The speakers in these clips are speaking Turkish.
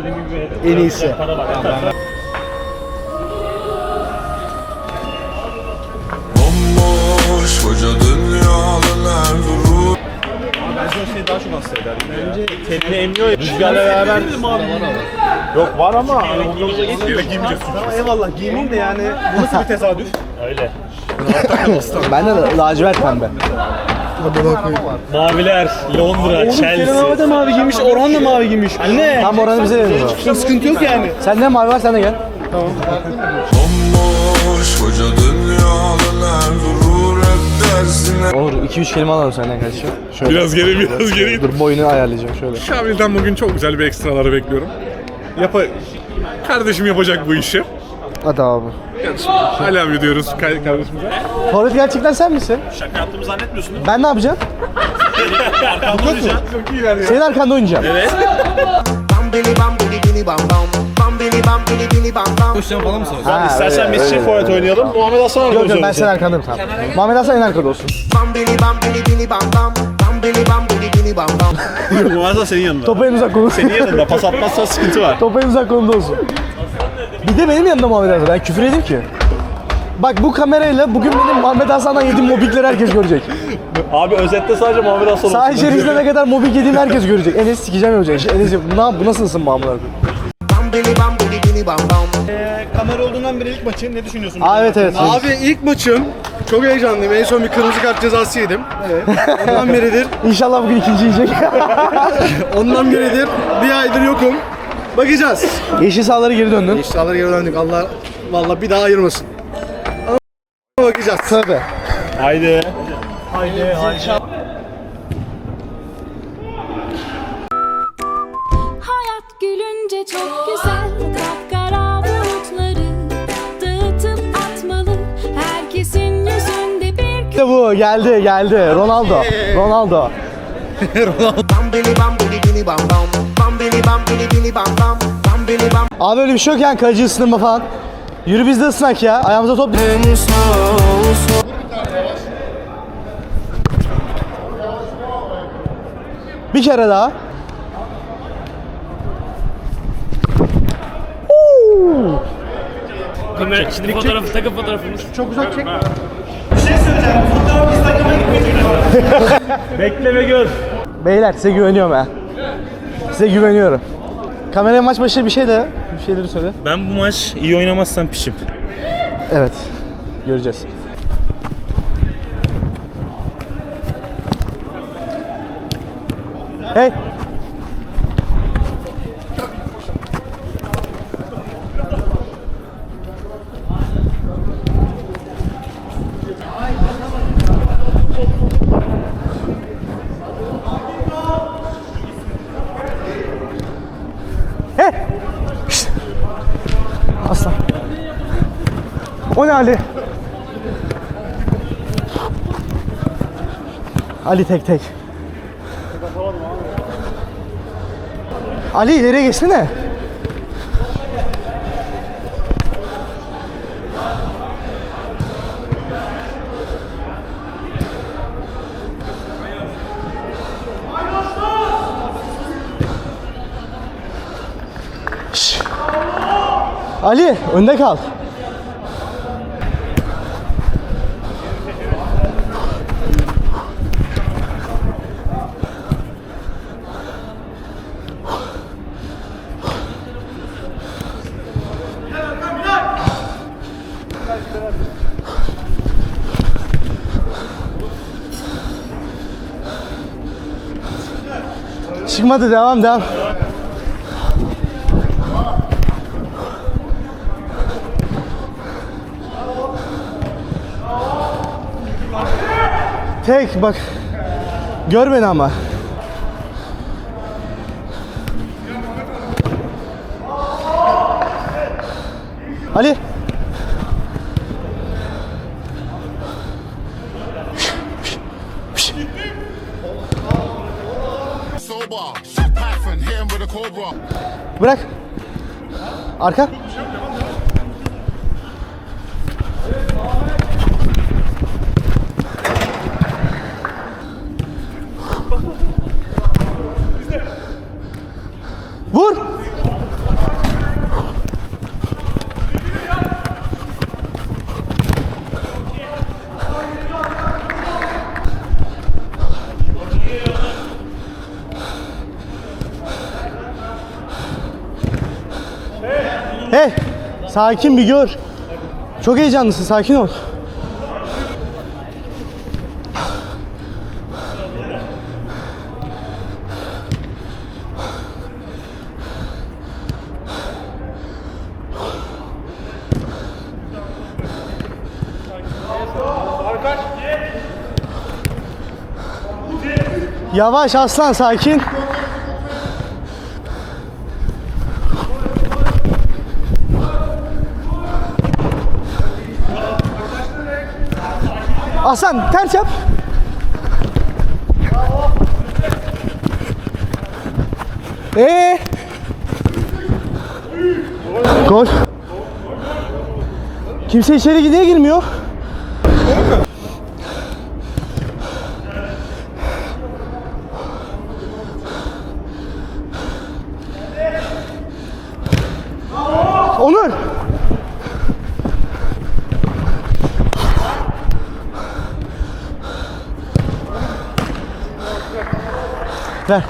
dediğim gibi En iyisi. Para var. Yatarsa Bomboş koca dünyalar durur Bence şey daha çok hasta eder. Bence tenini emniyor ya. Rüzgarla beraber. yok var ama omurumuza geçmiyor. Giymeyeceğiz. Tamam eyvallah giymeyeyim de yani bu nasıl bir tesadüf? Öyle. Ben de lacivert pembe. Maviler, Londra, Chelsea. da mavi giymiş, Orhan da mavi giymiş. Ne? Tam oranı bize verin. Sıkıntı yok yani. Sen de mavi var sen de gel. Bomboş koca dünyalar durur hep dersine Olur 2-3 kelime alalım senden kardeşim. Şöyle. Biraz geri biraz geri. Dur boyunu ayarlayacağım şöyle. Şamil'den bugün çok güzel bir ekstraları bekliyorum. Yapa Kardeşim yapacak bu işi. Hadi abi. Hala mı diyoruz kay- kardeşimize? Forvet gerçekten sen misin? Şaka yaptığımı zannetmiyorsun değil mi? Ben ne yapacağım? Çok iyi ver ya. Senin arkanda oynayacağım. Evet. bam bili bam bili bili bam bam bam bili bam bili bili bam bam Ha, İstersen biz çift forvet oynayalım. Muhammed Hasan Yok yok ben senin arkandayım tamam. Muhammed Hasan en arkada olsun. bam bili bam bili bili bam bam bam bili bam bili bili bam bam Muhammed Hasan senin yanında. Topu en uzak kolum. Senin yanında. Pas atmazsan sıkıntı var. Topu en uzak kolumda olsun. Bir de benim yanımda Muhammed Hasan. Ben küfür edeyim ki. Bak bu kamerayla bugün benim Muhammed Hasan'dan yediğim mobbingleri herkes görecek. Abi özette sadece Muhammed Hasan olsun. Sağ içerisinde ne kadar mobbing yediğimi herkes görecek. Enes sikeceğim yapacak. Enes bu, ne- bu nasıl ısınma amına bam Kamera olduğundan beri ilk maçı ne düşünüyorsun? Aa evet evet. Abi ilk maçım çok heyecanlıyım. En son bir kırmızı kart cezası yedim. Evet. Ondan beridir, İnşallah bugün ikinci yiyecek. ondan beridir bir aydır yokum. Bakacağız. Yeşil sahalara geri döndün. İştahlara geri döndük. Allah vallahi bir daha ayırmasın. Ama bakacağız. Tövbe. Haydi. Hayat gülünce çok güzel Kapkara bulutları Dağıtıp atmalı Herkesin yüzünde bir İşte bu geldi geldi. Ronaldo. Ronaldo. Abi öyle bir şey yok yani kaleci ısınma falan. Yürü biz de ısınak ya. Ayağımıza top. Bir kere daha. Şimdi fotoğrafı, takım fotoğrafımız. Çok uzak çek. Bekle ve gör. Beyler size güveniyorum ha. Size güveniyorum. Kameraya maç başı bir şey de bir şeyleri söyle. Ben bu maç iyi oynamazsam pişim. Evet. Göreceğiz. Hey. Ne Ali? Ali tek tek. Ali ileriye geçsene. Ali önde kal. Çıkmadı devam devam. Tek bak. Gör beni ama. Ali. Bırak. Arka. Sakin bir gör. Çok heyecanlısın sakin ol. Yavaş aslan sakin. Aslan ters yap. Ee? Gol. Kimse içeri niye girmiyor? Onur. Ver.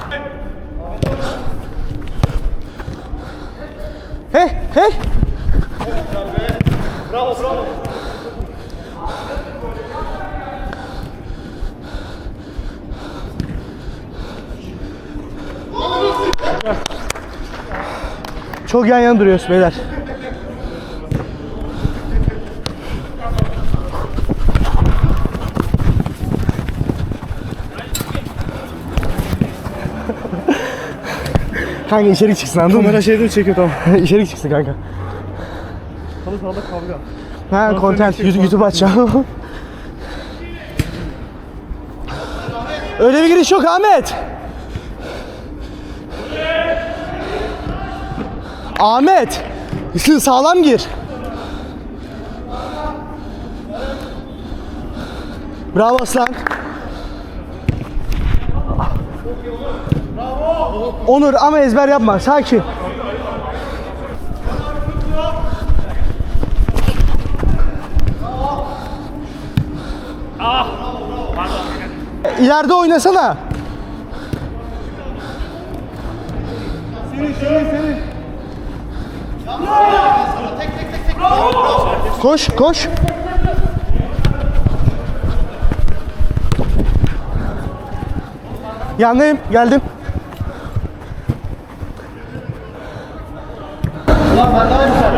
Hey, hey. Çok yan yana duruyoruz beyler. Kanka içerik çıksın anladın? Kamera şeyde çekiyor tamam. içerik çıksın kanka. Halı sahada kavga. Ha content YouTube, YouTube açacağım. Öyle bir giriş yok Ahmet. Ahmet. Sağlam gir. Bravo aslan. Onur ama ezber yapma. Sakin. İleride oynasana. Koş, koş. Yanındayım, geldim.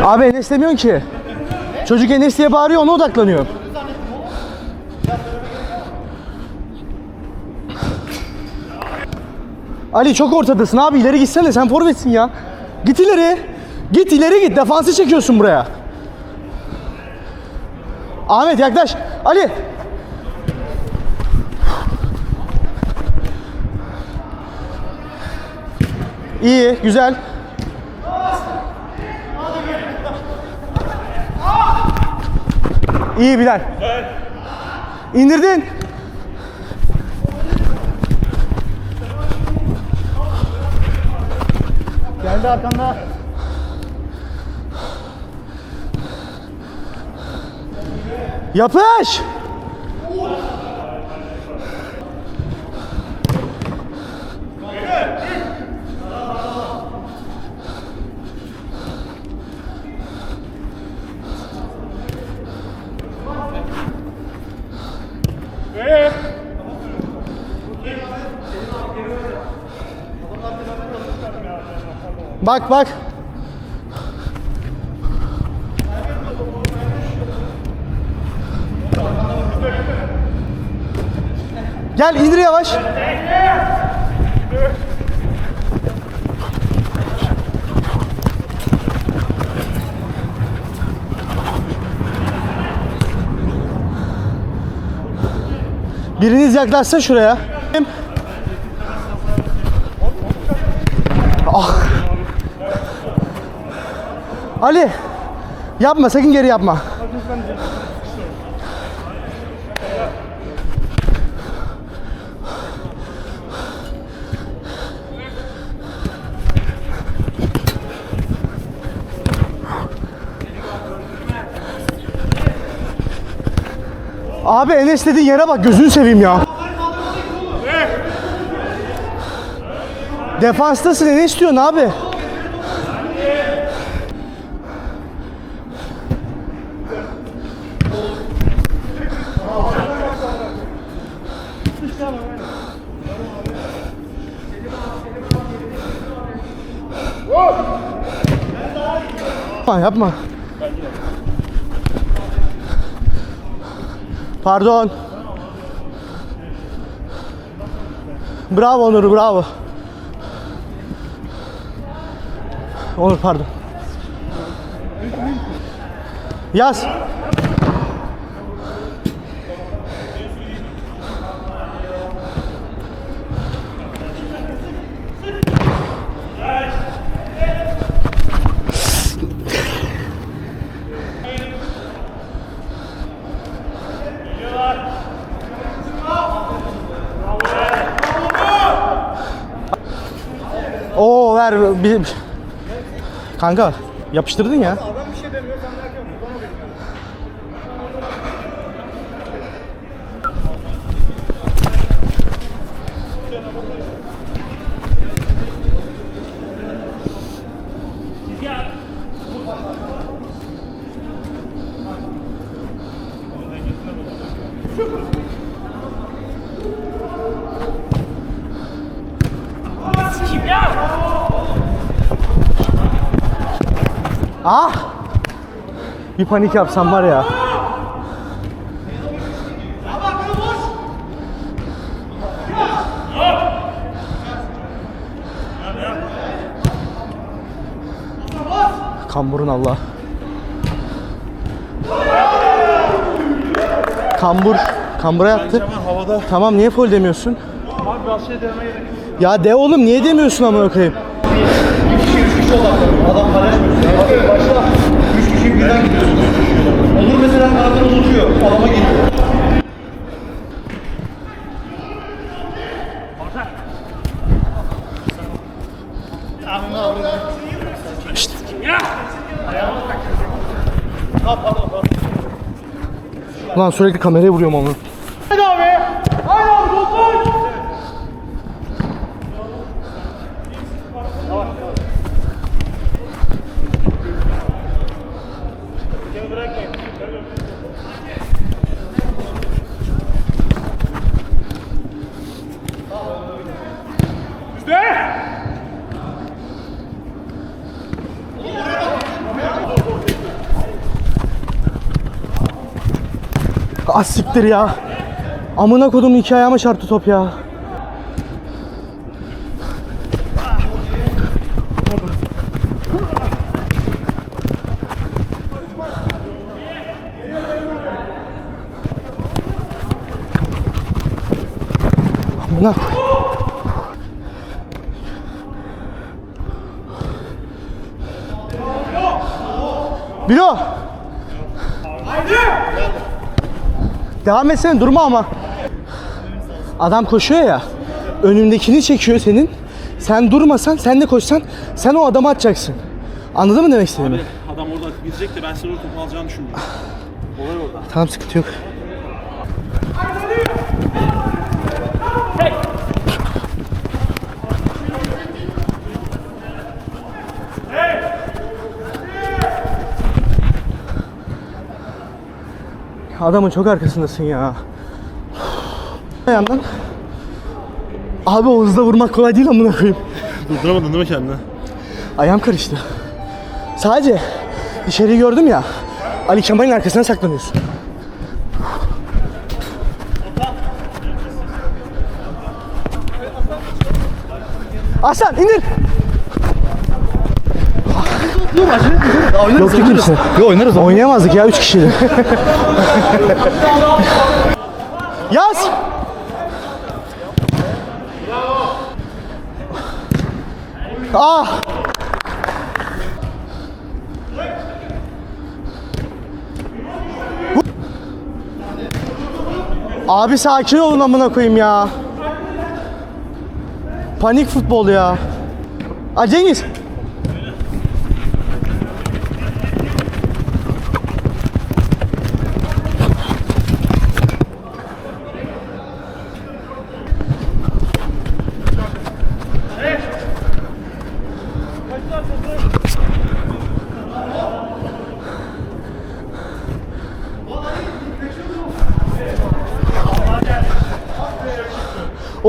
Abi Enes demiyorsun ki. Çocuk Enes diye bağırıyor, ona odaklanıyor. Ali çok ortadasın abi ileri gitsene sen forvetsin ya. Git ileri. Git ileri git defansı çekiyorsun buraya. Ahmet yaklaş. Ali. İyi, güzel. İyi Bilal. İndirdin. Geldi arkanda. Yapış. Bak bak. Gel indir yavaş. Biriniz yaklaşsa şuraya. Ah. Ali. Yapma sakın geri yapma. Abi Enes dediğin yere bak gözünü seveyim ya. Defanstasın Enes diyorsun abi. Yapma yapma. Pardon. Bravo Onur bravo. Onur pardon. Yaz. Bir Kanka yapıştırdın ya. Ah! Bir panik yapsam var ya. Kamburun Allah. Kambur. Kambura yattı. Tamam niye foul demiyorsun? Abi bazı şey demeye gerek yok. Ya de oğlum niye demiyorsun amına koyayım? Adam paylaşmıyorsun. ya. Bak başta 3 kişi birden gidiyorsun. Olur mesela kartını unutuyor. Adama geliyor. Lan sürekli kameraya vuruyorum onu. Ah siktir ya. Amına kodum iki ayağıma çarptı top ya. Amına koy- Bilo. Devam etsene durma ama. Adam koşuyor ya. Önündekini çekiyor senin. Sen durmasan, sen de koşsan sen o adamı atacaksın. Anladın mı demek istediğimi? Adam orada gidecek de ben senin o topu alacağını düşündüm. Olay orada. Tamam sıkıntı yok. Adamın çok arkasındasın ya. Yandan. Abi o hızla vurmak kolay değil amına koyayım. Durduramadın değil mi kendini? Ayağım karıştı. Sadece içeriği gördüm ya. Ali Kemal'in arkasına saklanıyorsun. Aslan indir. Yok yok kimse. Yok oynarız Oynayamazdık ya 3 kişiydi. Yaz. Ah. Abi sakin olun amına koyayım ya. Panik futbol ya. Cengiz.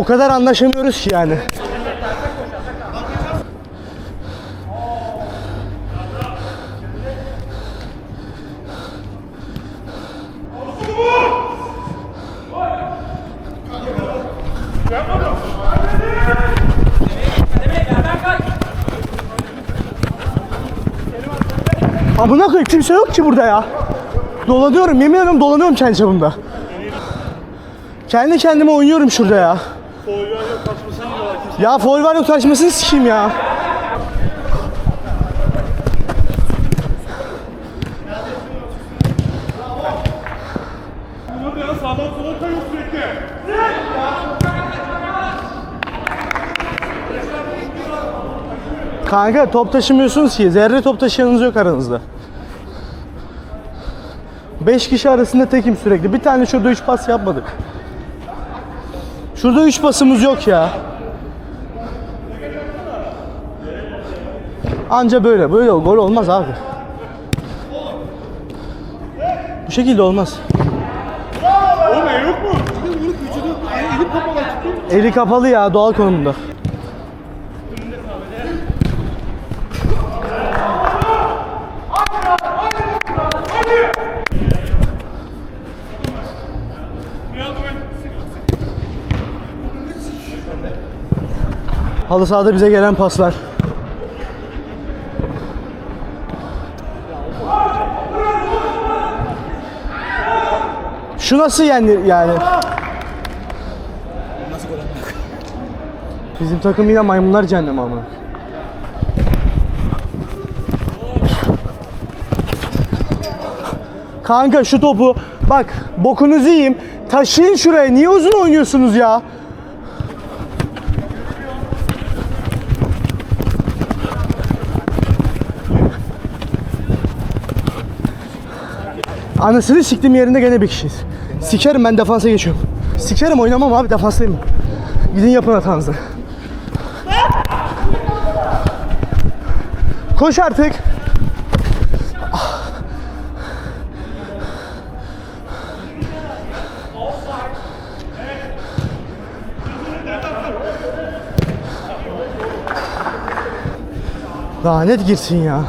O kadar anlaşamıyoruz ki yani. Amına koyayım kimse yok ki burada ya. Dolanıyorum yemin ederim dolanıyorum kendi çapımda. Kendi kendime oynuyorum şurada ya. Ya foul var yok taşmasını sikeyim ya. Kanka top taşımıyorsunuz ki. Zerre top taşıyanınız yok aranızda. 5 kişi arasında tekim sürekli. Bir tane şurada 3 pas yapmadık. Şurada 3 pasımız yok ya. Anca böyle. Böyle gol olmaz abi. Bu şekilde olmaz. Eli kapalı ya doğal konumda. Halı sahada bize gelen paslar. Şu nasıl yani yani? Bizim takım yine maymunlar cehennemi ama. Kanka şu topu bak bokunuzu yiyeyim. Taşıyın şuraya. Niye uzun oynuyorsunuz ya? Anasını siktim yerinde gene bir kişiyiz. Sikerim ben defansa geçiyorum. Sikerim oynamam abi defanstayım. Gidin yapın hatanızı. Koş artık. Lanet girsin ya.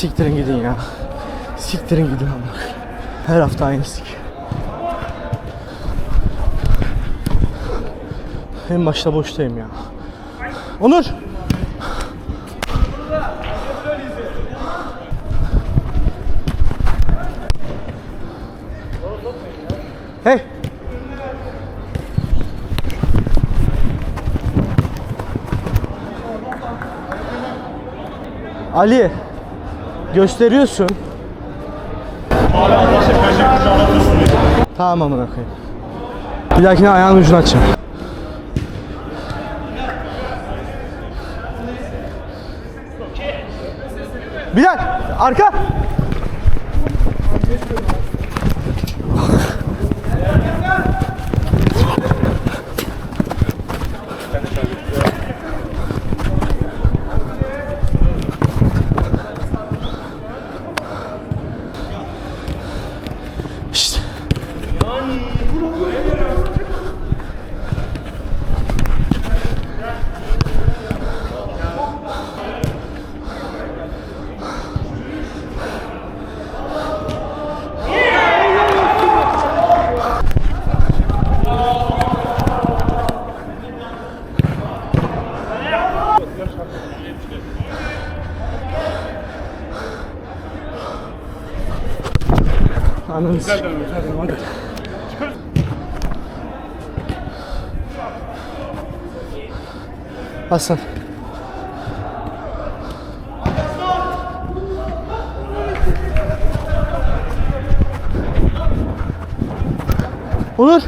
Siktirin gidin ya. Siktirin gidin ama. Her hafta aynı sik. En başta boştayım ya. Onur. Hey. Ali. Gösteriyorsun. Tamam amına. Bir dahakine ayağın ucunu açacağım. Bilal arka. Ananı s- Hasan. Onur.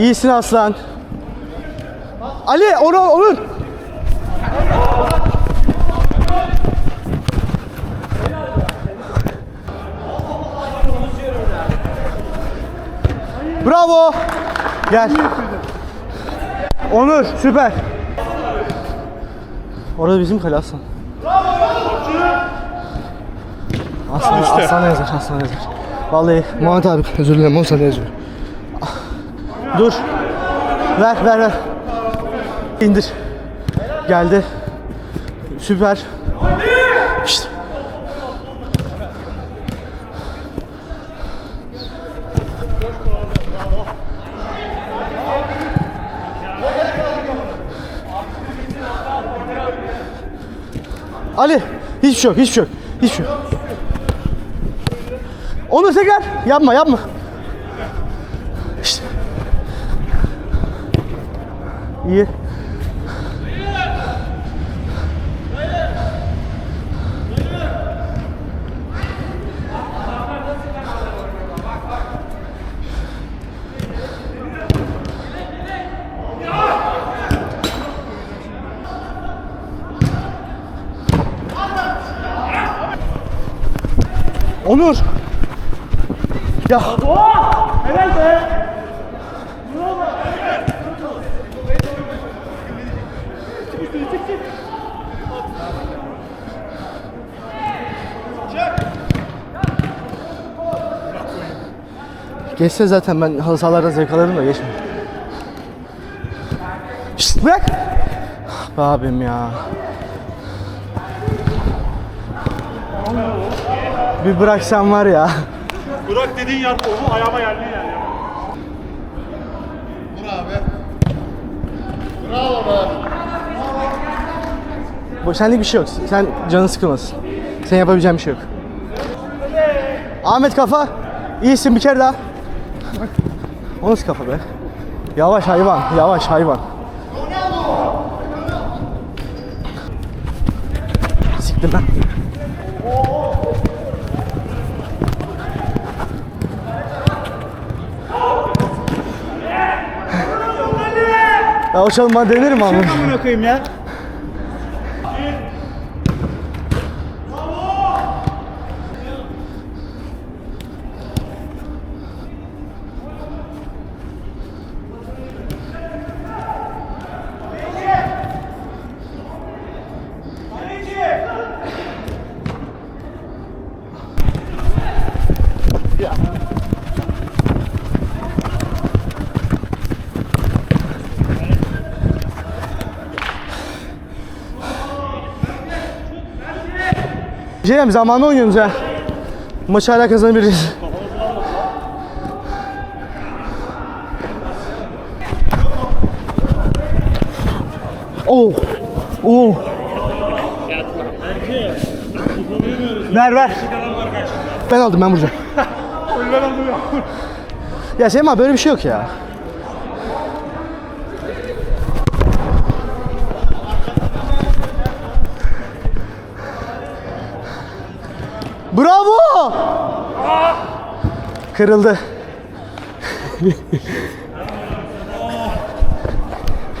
İyisin aslan. Ali, Onur, Onur. Bravo. Gel. Onur, süper. Orada bizim kale aslan. Aslan, aslan yazar, aslan yazar. Vallahi Muhammed abi özür dilerim o sana yazıyor. Dur. Ver ver ver. İndir. Geldi. Süper. İşte. Ali hiçbir şey yok hiçbir şey yok hiçbir şey yok. Onu tekrar yapma yapma. İyi. Onur. Ya. Geçse zaten ben halı sahalarda zevk alırım da geçmiyor. Şşt bırak. Be abim ya. Bir bıraksan var ya. Bırak dediğin yer onu ayağıma geldi yani. Bu senlik bir şey yok. Sen canın sıkılmasın. Sen yapabileceğin bir şey yok. Ahmet kafa. İyisin bir kere daha. O nasıl kafa be? Yavaş hayvan, yavaş hayvan. Siktir lan. Ya o çalım bana denir mi abi? Bırakayım ya. Cem zamanı oynuyoruz ha. Maçı hala kazanabiliriz. Oh. Oh. Ver ver. Ben aldım ben vuracağım. ya Sema böyle bir şey yok ya. Bravo! Kırıldı.